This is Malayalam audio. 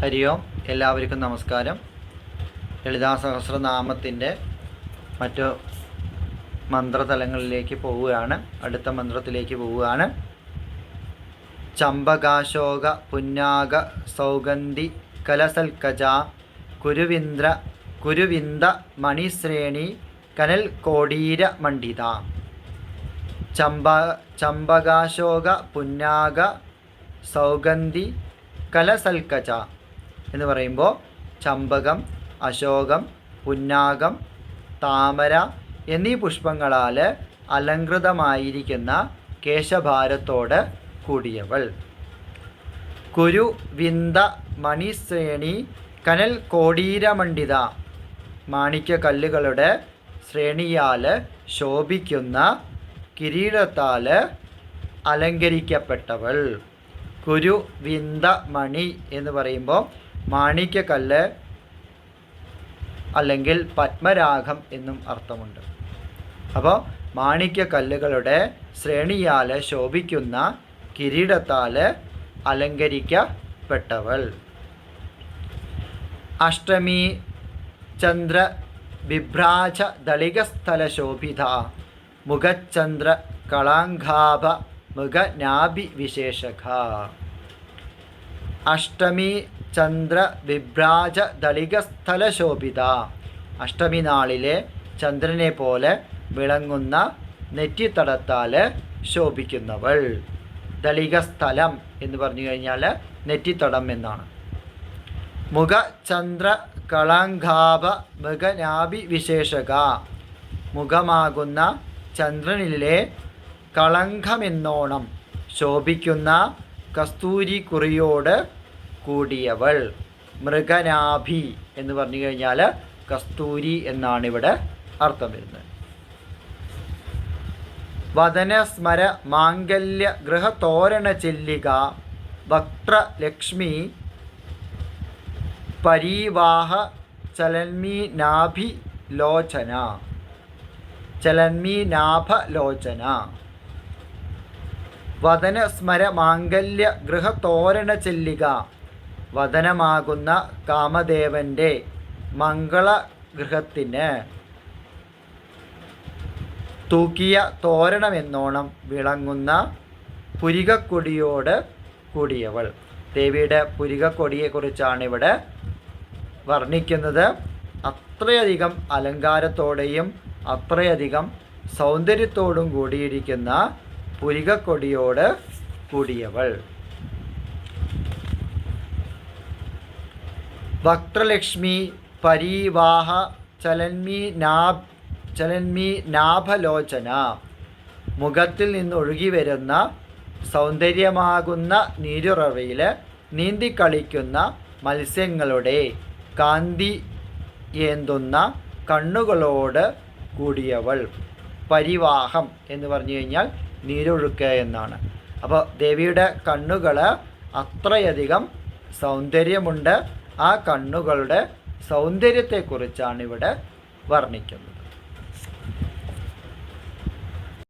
ഹരി ഓം. എല്ലാവർക്കും നമസ്കാരം. ലളിതാ സഹസ്രനാമത്തിന്റെ മറ്റു മന്ത്രതലങ്ങളിലേക്ക് പോവുകയാണ്. അടുത്ത മന്ത്രത്തിലേക്ക് പോവുകയാണ്. ചമ്പകാശോക പുന്നാക സൗഗന്ധി കലസൽക്കജ കുരുവിന്ദ്ര കുരുവിന്ദ മണിശ്രേണി കനൽ കോടീര മണ്ഡിത. ചമ്പ ചമ്പകാശോക പുന്നാക സൗഗന്ധി കലസൽക്കച എന്ന് പറയുമ്പോൾ ചമ്പകം അശോകം പുന്നാകം താമര എന്നീ പുഷ്പങ്ങളാൽ അലങ്കൃതമായിരിക്കുന്ന കേശഭാരത്തോട് കൂടിയവൾ. കുരു വിന്ദ മണിശ്രേണി കനൽ കോടീരമണ്ഡിത മാണിക്യ കല്ലുകളുടെ ശ്രേണിയാൽ ശോഭിക്കുന്ന കിരീടത്താൽ അലങ്കരിക്കപ്പെട്ടവൾ. കുരു വിന്ദ മണി എന്ന് പറയുമ്പോൾ മാണിക്യക്കല്ല് അല്ലെങ്കിൽ പത്മരാഗം എന്നും അർത്ഥമുണ്ട്. അപ്പോൾ മാണിക്യക്കല്ലുകളുടെ ശ്രേണിയാൽ ശോഭിക്കുന്ന കിരീടത്താൽ അലങ്കരിക്കപ്പെട്ടവൾ. അഷ്ടമി ചന്ദ്ര ബിഭ്രാജ ദളികസ്ഥല ശോഭിത മുഖചന്ദ്ര കളാങ്കാഭ മുഖനാഭി വിശേഷക. അഷ്ടമി ചന്ദ്ര വിഭ്രാജ ദളികസ്ഥല ശോഭിത. അഷ്ടമി നാളിലെ ചന്ദ്രനെ പോലെ വിളങ്ങുന്ന നെറ്റിത്തടത്താൽ ശോഭിക്കുന്നവൾ. ദളികസ്ഥലം എന്ന് പറഞ്ഞു കഴിഞ്ഞാൽ നെറ്റിത്തടം എന്നാണ്. മുഖ ചന്ദ്ര കളങ്കാപ മുഖനാഭി വിശേഷക. മുഖമാകുന്ന ചന്ദ്രനിലെ കളങ്കമെന്നോണം ശോഭിക്കുന്ന കസ്തൂരി കുറിയോട് കൂടിയവൾ. മൃഗനാഭി എന്ന് പറഞ്ഞു കഴിഞ്ഞാൽ കസ്തൂരി എന്നാണ് ഇവിടെ അർത്ഥം വരുന്നത് വദനസ്മര മാംഗല്യ ഗൃഹതോരണ ചെല്ലിക വക്രലക്ഷ്മി പരീവാഹ ചലന്മീനാഭിലോചന. ചലന്മീനാഭലോചന. ലോചന ചലന്മി നാഭലോചന വദന സ്മര മാംഗല്യ ഗൃഹതോരണ ചെല്ലിക വദനമാകുന്ന കാമദേവന്റെ മംഗളഗൃഹത്തിന് തൂക്കിയ തോരണമെന്നോണം വിളങ്ങുന്ന പുരികക്കൊടിയോട് കൂടിയവൾ. ദേവിയുടെ പുരികക്കൊടിയെക്കുറിച്ചാണ് ഇവിടെ വർണിക്കുന്നത്. അത്രയധികം അലങ്കാരത്തോടെയും അത്രയധികം സൗന്ദര്യത്തോടും കൂടിയിരിക്കുന്ന പുരികക്കൊടിയോട് കൂടിയവൾ. വക്രലക്ഷ്മി പരീവാഹ ചലന്മി നാഭ് ചലന്മി നാഭലോചന. മുഖത്തിൽ നിന്ന് ഒഴുകി വരുന്ന സൗന്ദര്യമാകുന്ന നീരുറവയിൽ നീന്തിക്കളിക്കുന്ന മത്സ്യങ്ങളുടെ കാന്തി ഏന്തുന്ന കണ്ണുകളോട് കൂടിയവൾ. പരിവാഹം എന്ന് പറഞ്ഞു കഴിഞ്ഞാൽ നീരൊഴുക്ക് എന്നാണ്. അപ്പോൾ ദേവിയുടെ കണ്ണുകൾ അത്രയധികം സൗന്ദര്യമുണ്ട്. ആ കണ്ണുകളുടെ സൗന്ദര്യത്തെക്കുറിച്ചാണ് ഇവിടെ വർണിക്കുന്നത്.